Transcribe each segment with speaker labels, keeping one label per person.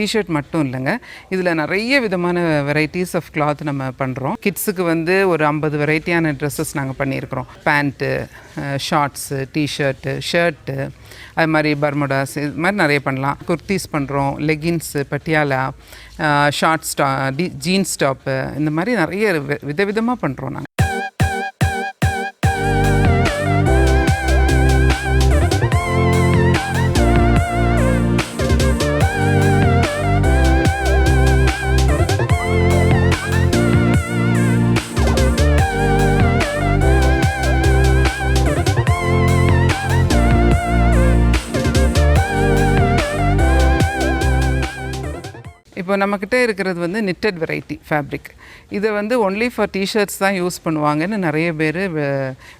Speaker 1: T shirt மட்டும் இல்லைங்க. இதில் நிறைய விதமான வெரைட்டிஸ் ஆஃப் கிளாத் நம்ம பண்ணுறோம் கிட்ஸுக்கு வந்து ஒரு ஐம்பது வெரைட்டியான ட்ரெஸ்ஸஸ் நாங்கள் பண்ணியிருக்கிறோம். பேண்ட்டு ஷார்ட்ஸு டிஷர்ட்டு ஷர்ட்டு அது மாதிரி பர்முடாஸ் இது மாதிரி நிறைய பண்ணலாம். குர்த்திஸ் பண்ணுறோம் லெகின்ஸு பட்டியாலா ஷார்ட் ஸ்டா டி ஜீன்ஸ் டாப்பு இந்த மாதிரி நிறைய வி- விதவிதமாக பண்ணுறோம் நாங்கள் இப்போ நம்மக்கிட்ட இருக்கிறது வந்து நிட்டட் வெரைட்டி ஃபேப்ரிக் இதை வந்து ஒன்லி ஃபார் டிஷர்ட்ஸ் தான் யூஸ் பண்ணுவாங்கன்னு நிறைய பேர்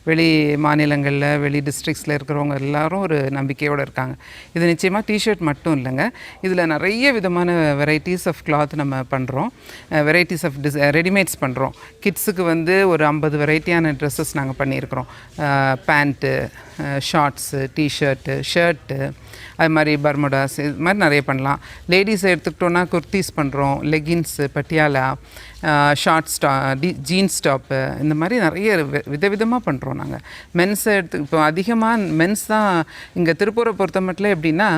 Speaker 1: வெளி மாநிலங்களில் வெளி டிஸ்ட்ரிக்ஸில் இருக்கிறவங்க எல்லாரும் ஒரு நம்பிக்கையோடு இருக்காங்க. இது நிச்சயமாக டிஷர்ட் மட்டும் இல்லைங்க. இதில் நிறைய விதமான வெரைட்டிஸ் ஆஃப் கிளாத் நம்ம பண்ணுறோம் வெரைட்டிஸ் ஆஃப் டிஸ் ரெடிமேட்ஸ் பண்ணுறோம் கிட்ஸுக்கு வந்து ஒரு ஐம்பது வெரைட்டியான ட்ரெஸ்ஸஸ் நாங்கள் பண்ணியிருக்கிறோம். பேண்ட்டு ஷார்ட்ஸு டிஷர்ட்டு ஷர்ட்டு அது மாதிரி பர்முடாஸ் இது மாதிரி நிறைய பண்ணலாம். லேடிஸ் எடுத்துக்கிட்டோன்னா குர்த் குர்த்திஸ் பண்ணுறோம் லெகின்ஸு பட்டியாலா ஷார்ட் ஸ்டா டி ஜீன்ஸ் டாப்பு இந்த மாதிரி நிறைய வி- விதவிதமாக பண்ணுறோம் நாங்கள் மென்ஸ் எடுத்து இப்போ அதிகமாக மென்ஸ் தான் இங்கே திருப்பூரை பொறுத்த மட்டும் எப்படின்னா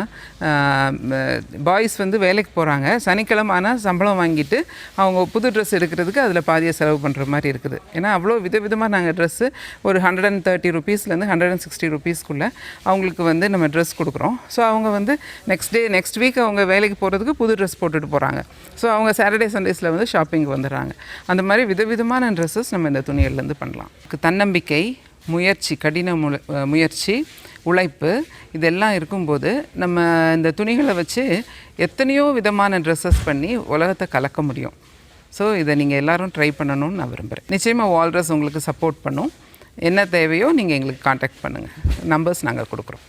Speaker 1: பாய்ஸ் வந்து வேலைக்கு போகிறாங்க சனிக்கிழமை ஆனால் சம்பளம் வாங்கிட்டு அவங்க புது ட்ரெஸ் எடுக்கிறதுக்கு அதில் பாதியை செலவு பண்ணுற மாதிரி இருக்குது. ஏன்னா அவ்வளோ விதவிதமாக நாங்கள் ட்ரெஸ்ஸு ஒரு ஹண்ட்ரட் அண்ட் தேர்ட்டி ருபீஸ்லேருந்து ஹண்ட்ரட் அண்ட் சிக்ஸ்டி ருபீஸ்க்குள்ளே அவங்களுக்கு வந்து நம்ம ட்ரெஸ் கொடுக்குறோம். ஸோ அவங்க வந்து நெக்ஸ்ட் டே நெக்ஸ்ட் வீக் அவங்க வேலைக்கு போகிறதுக்கு புது ட்ரெஸ் போட்டுட்டு போகிறாங்க ஸோ அவங்க சாட்டர்டே சண்டேஸில் வந்து ஷாப்பிங் வந்துடுறாங்க. அந்த மாதிரி விதவிதமான ட்ரெஸ்ஸஸ் நம்ம இந்த துணிகள்லேருந்து பண்ணலாம். தன்னம்பிக்கை முயற்சி கடின முல முயற்சி உழைப்பு இதெல்லாம் இருக்கும்போது நம்ம இந்த துணிகளை வச்சு எத்தனையோ விதமான ட்ரெஸ்ஸஸ் பண்ணி உலகத்தை கலக்க முடியும். ஸோ இதை நீங்கள் எல்லோரும் ட்ரை பண்ணணும்னு நான் விரும்புகிறேன் நிச்சயமாக வால்ரஸ் உங்களுக்கு சப்போர்ட் பண்ணும். என்ன தேவையோ நீங்கள் எங்களுக்கு காண்டாக்ட் பண்ணுங்கள் நம்பர்ஸ் நாங்கள் கொடுக்குறோம்.